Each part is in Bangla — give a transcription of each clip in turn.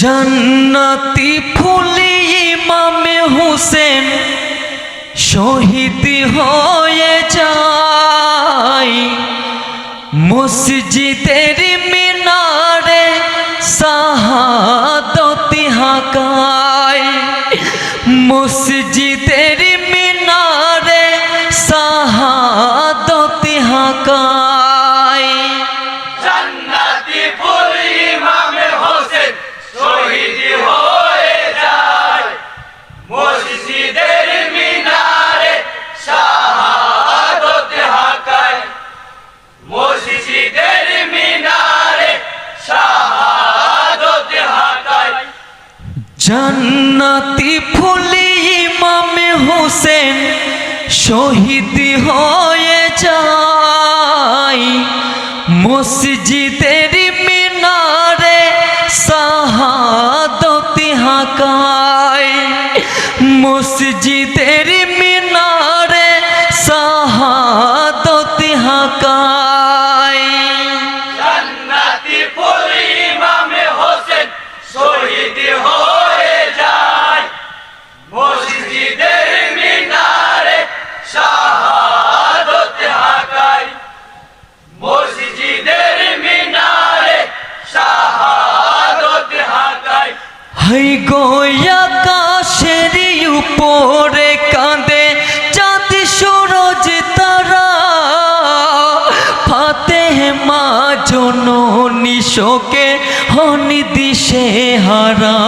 জান্নাতি ফুলি ইমামে হোসেন শহীদ হয়ে যায়। মসজিদের জান্নাতি ফুলি ইমামে হোসেন শহীদ হয়ে যায়। মসজিদের মিনারে সাহাদতি হাকায়। মসজিদের মিনারে শোকে হনি দিশে হারা।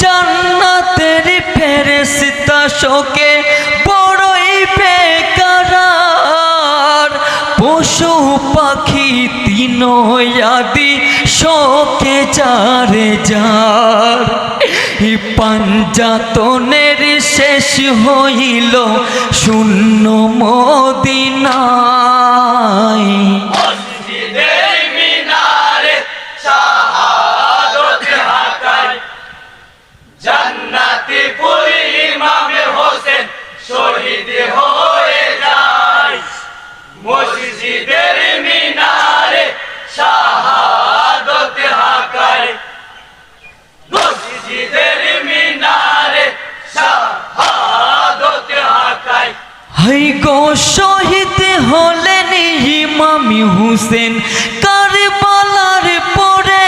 জান্নাতের ফেরেশতা শোকে বড়ই বেকারার পশু পাখি তিন আদি শোকে যারে। যার পাঞ্জাতনের শেষ হইল শূন্য মদিনায় গো শহীদ হলেন ইমামি হুসেন, কারবালার পরে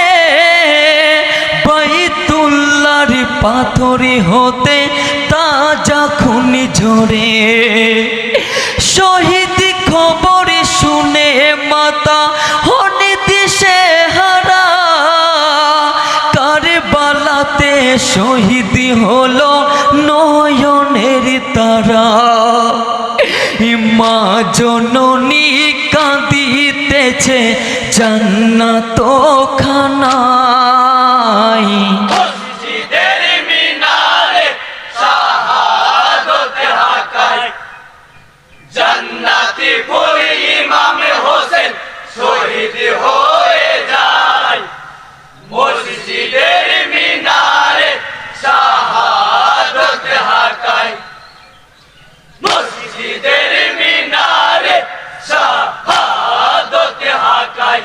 বাইতুল্লার পাথরে হতে তাজা খুন ঝরে। শহীদ খবর শুনে মাতা হনে দিশে হারা, কারবালাতে শহীদ হলো নয়নের তারা। মা জননী কাঁদিতেছে জান্নাত খানায়। হয়ে যায়। মসজিদের মিনারে শাহাদত হাকায় মসজিদের মিনারে শাহাদত হাকায়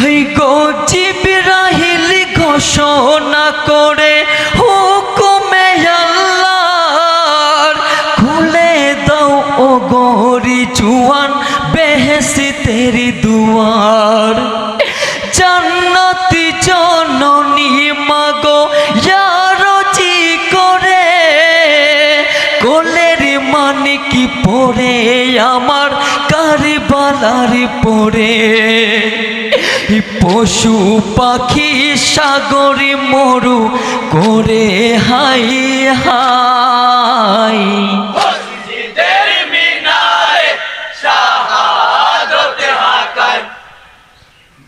হাই গো জিবরাহিল ঘোষণা করে হুকুমে আল্লাহর। খুলে দাও ও গরি জুয়ান, বেহেশতের দুয়ার। জান্নাতি জননী মাগো ইয়ারজি করে। কোলের মানে কি পড়ে আমার কারবালার পড়ে পশু পাখি সাগরে মরু করে হাই হাই।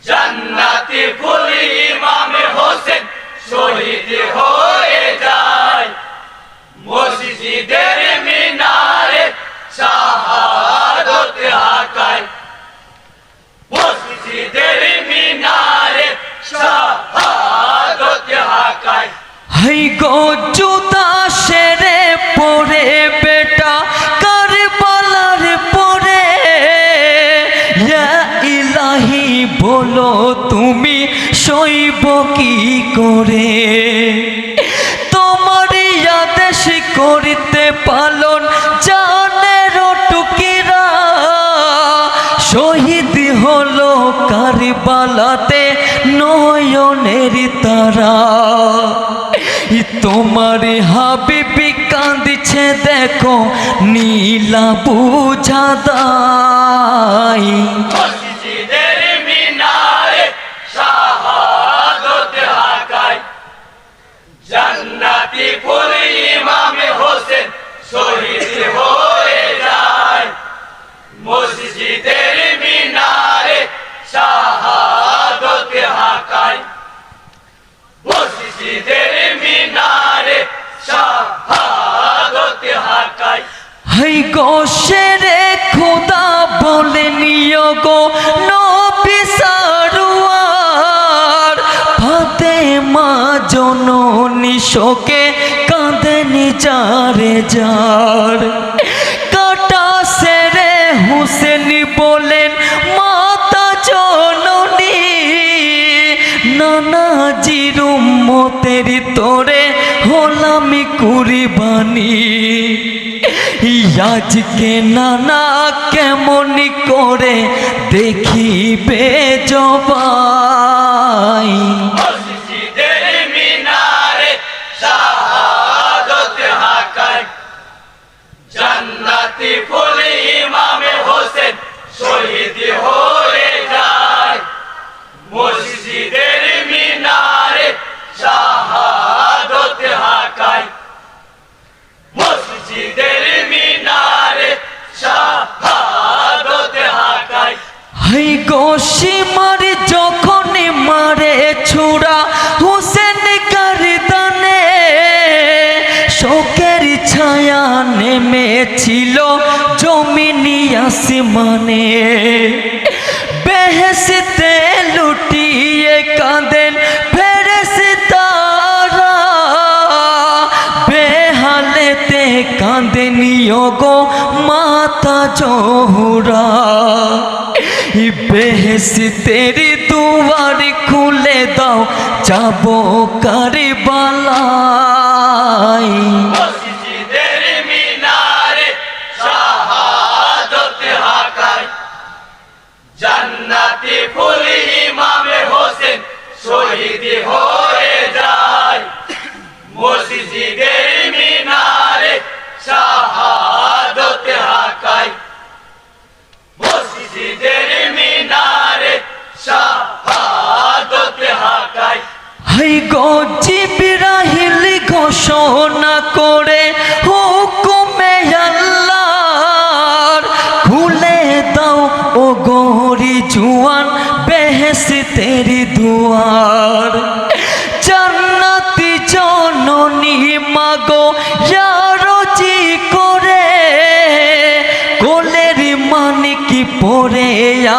জান্নাতি হোসেন শহীদ হাই গো সেরে পরে বেটা কারবালার পরে? ইলাহি, বলো তুমি সইব কি করে? তোমার আদেশ করিতে পালন জানের টুকিরা। শহীদ হলো কারবালাতে নয়নের তারা। তোমার হাবিবি কাঁদিছে দেখো, নীলা বুঝা দাই মসজিদের মিনারে শাহাদত হাকায় জান্নাতি ফুল ইমামে হোসেন শহীদ হাই গোশেরে খুদা বলে নিও গো নবী সারুয়ার। ফাতে মা জননী শোকে কাঁদেনি যারে যার। কাটা সেরে হুসেন বলেন, মাতা জননী, নানা জিরুম্মতের তোরে হলামি কুরিবানি। আজকে নানা কেমন করে দেখিবে জবাই হাই গোশি মারে যখন মারে ছুড়া, হুসেন কারদানে শোকের ছায়া নেমেছিল জমিনি আসমানে। বেহেসতে লুটিয়ে কাঁদেন ফেরেস তারা বেহালেতে কাঁদেনিও গো মাতা জহুরা। বেহেসি তেরি দুয়ার খুলে দাও যাব কারবালাই তেরি দুয়ার। জান্নাতি জননী মাগো ইয়ারজি করে। কোলের মানে কি পরে,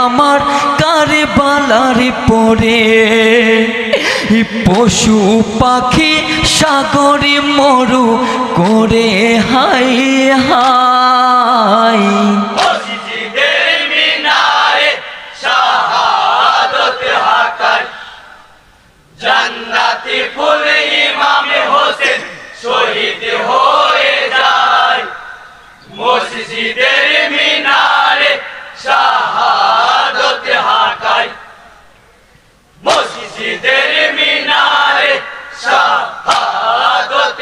আমার কারবালার পরে। পশু পাখি সাগরে মরু করে হাই হাই ফুল ইমামে হোসেন শহীদ হয়ে যায়। মসজিদের মিনারে শাহাদত মসজিদের মিনারে শাহাদত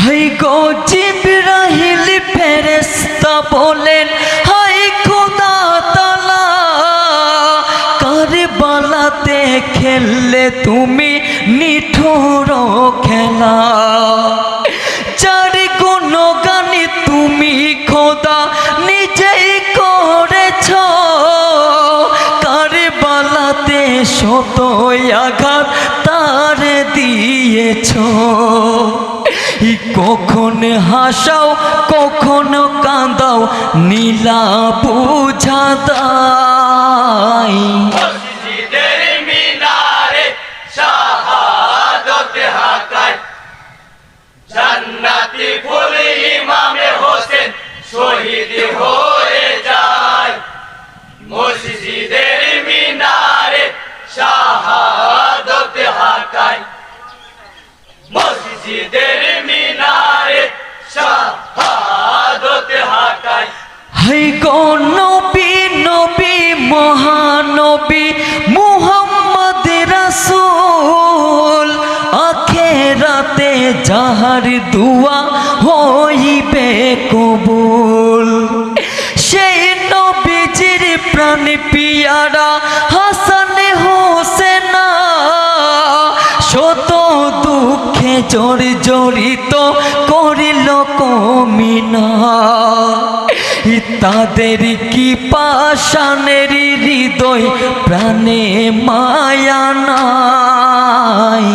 হাই গো জিব্রাহিল, ফেরেশতা বলেন, হাই খোদা তালা, কারবালাতে খেললে তুমি খেলা চার গুণগানি তুমি খোদা নিজেই করেছ কারবালাতে শত আঘাত তার দিয়েছ। কখন হাসাও, কখন কাঁদাও, নীলা বুঝা দাই। জান্নাতি ফুল ইমামে হোসেন শহীদ হয়ে যায়। মসজিদের মিনারে শাহাদত হাকায়। মসজিদের মিনারে শাহাদত হাকায়। হাই কোন নবী নবী, মহানবী জর্জরিত করিল কমিনা। তাদের কি পাশানের হৃদয়, প্রাণে মায়া নাই।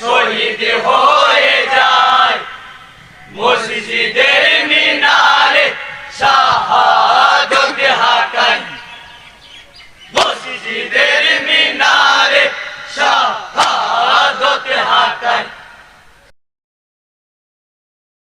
শহীদ হয়ে যায়। মসজিদের মিনারে শাহাদত হাকান মসজিদের মিনারে শাহাদত হাকান